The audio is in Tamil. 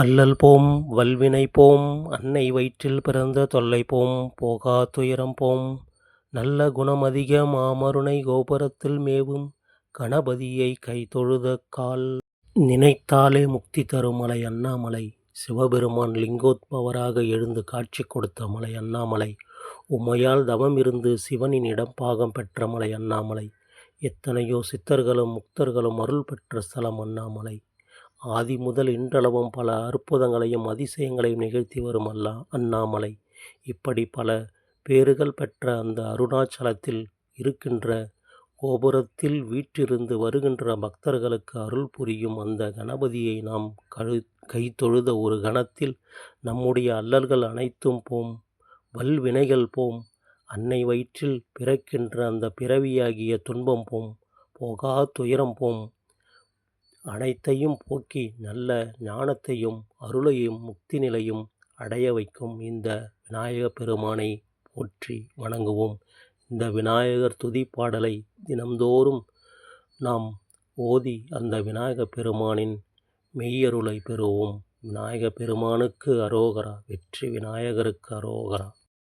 அல்லல் போம் வல்வினை போம் அன்னை வயிற்றில் பிறந்த தொல்லை போம் போகா துயரம் போம். நல்ல குணமதிக மாமருணை கோபுரத்தில் மேவும் கணபதியை கைதொழுத கால் நினைத்தாலே முக்தி தரும் மலை அண்ணாமலை. சிவபெருமான் லிங்கோத்பவராக எழுந்து காட்சி கொடுத்த மலை அண்ணாமலை. உமையால் தவம் இருந்து சிவனின் இடப்பாகம் பெற்ற மலை அண்ணாமலை. எத்தனையோ சித்தர்களும் முக்தர்களும் அருள் பெற்ற ஸ்தலம் அண்ணாமலை. ஆதி முதல் இன்றளவும் பல அற்புதங்களையும் அதிசயங்களையும் நிகழ்த்தி வரும் அல்லா அண்ணாமலை. இப்படி பல பேறுகள் பெற்ற அந்த அருணாச்சலத்தில் இருக்கின்ற கோபுரத்தில் வீற்றிருந்து வருகின்ற பக்தர்களுக்கு அருள் புரியும் அந்த கணபதியை நாம் கழு கைதொழுத ஒரு கணத்தில் நம்முடைய அல்லல்கள் அனைத்தும் போம் வல்வினைகள் போம் அன்னை வயிற்றில் பிறக்கின்ற அந்த பிறவியாகிய துன்பம் போம் போகா துயரம் போம் அனைத்தையும் போக்கி நல்ல ஞானத்தையும் அருளையும் முக்தி நிலையும் அடைய வைக்கும் இந்த விநாயகப் பெருமானை போற்றி வணங்குவோம். இந்த விநாயகர் துதி பாடலை தினம்தோறும் நாம் ஓதி அந்த விநாயகப் பெருமானின் மெய்யருளை பெறுவோம். விநாயகப் பெருமானுக்கு அரோகரா வெற்றி விநாயகருக்கு அரோகரா.